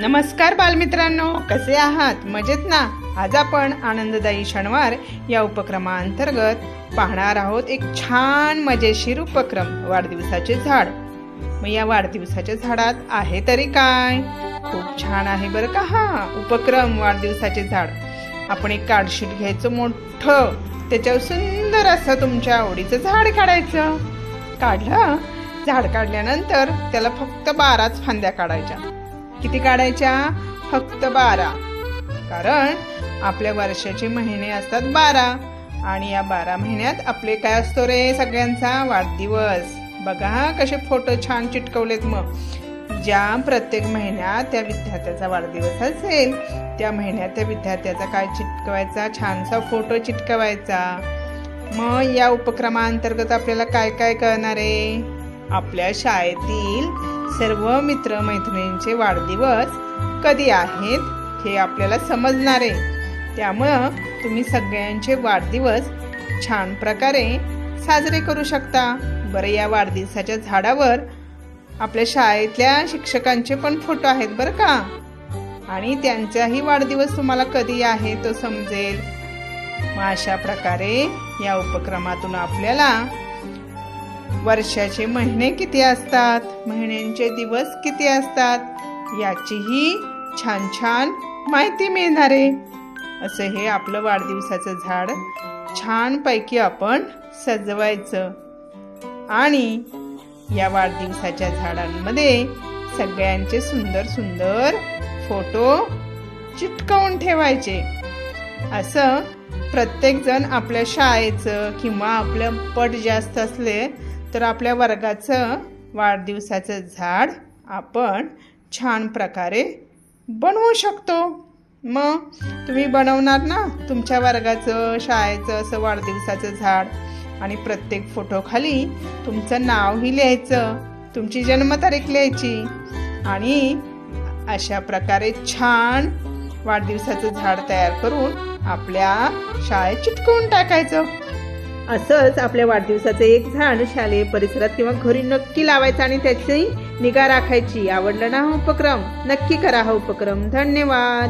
नमस्कार बालमित्रांनो कसे आहात? मजेत ना? आज आपण आनंददायी शनिवार या उपक्रमाअंतर्गत पाहणार आहोत एक छान मजेशीर उपक्रम वाढदिवसाचे झाड. मग या वाढदिवसाच्या झाडात आहे तरी काय? खूप छान आहे बरं का? हा उपक्रम वाढदिवसाचे झाड. आपण एक कार्डशीट घ्यायचं मोठं. त्याच्यावर सुंदर असं तुमच्या आवडीचं झाड काढायचं. काढलं? झाड काढल्यानंतर त्याला फक्त बाराच फांद्या काढायच्या. किती काढायच्या? फक्त बारा. कारण आपल्या वर्षाचे महिने असतात बारा. आणि या बारा महिन्यात आपले काय असतो रे सगळ्यांचा? वाढदिवस. बघा कसे फोटो छान चिटकवलेत मग. ज्या प्रत्येक महिन्यात त्या विद्यार्थ्याचा वाढदिवस असेल त्या महिन्यात त्या विद्यार्थ्याचा काय चिटकवायचा? छानसा फोटो चिटकवायचा. मग या उपक्रमाअंतर्गत आपल्याला काय काय करणार आहे? आपल्या शाळेतील सर्व मित्रमैत्रिणींचे वाढदिवस कधी आहेत हे आपल्याला समजणार आहे. त्यामुळं तुम्ही सगळ्यांचे वाढदिवस छान प्रकारे साजरे करू शकता. बरं या वाढदिवसाच्या झाडावर आपल्या शाळेतल्या शिक्षकांचे पण फोटो आहेत बरं का? आणि त्यांचाही वाढदिवस तुम्हाला कधी आहे तो समजेल. मग अशा प्रकारे या उपक्रमातून आपल्याला वर्षाचे महिने किती असतात? महिन्यांचे दिवस किती असतात? याचीही छान छान माहिती मिळणार. आहे असं हे आपलं वाढदिवसाचं झाड छानपैकी आपण सजवायचं. आणि या वाढदिवसाच्या झाडांमध्ये सगळ्यांचे सुंदर सुंदर फोटो चिटकवून ठेवायचे. असं प्रत्येकजण आपल्या शाळेचं किंवा आपलं पट जास्त असले तर आपल्या वर्गाचं वाढदिवसाचं झाड आपण छान प्रकारे बनवू शकतो. मग तुम्ही बनवणार ना तुमच्या वर्गाचं शाळेचं असं वाढदिवसाचं झाड आणि प्रत्येक फोटोखाली तुमचं नावही लिहायचं तुमची जन्मतारीख लिहायची आणि अशा प्रकारे छान वाढदिवसाचं झाड तयार करून आपल्या शाळेत चिटकवून टाकायचं. असंच आपल्या वाढदिवसाचं एक झाड शालेय परिसरात किंवा घरी नक्की लावायचं आणि त्याची निगा राखायची. आवडलं ना हा उपक्रम? नक्की करा हा उपक्रम. धन्यवाद.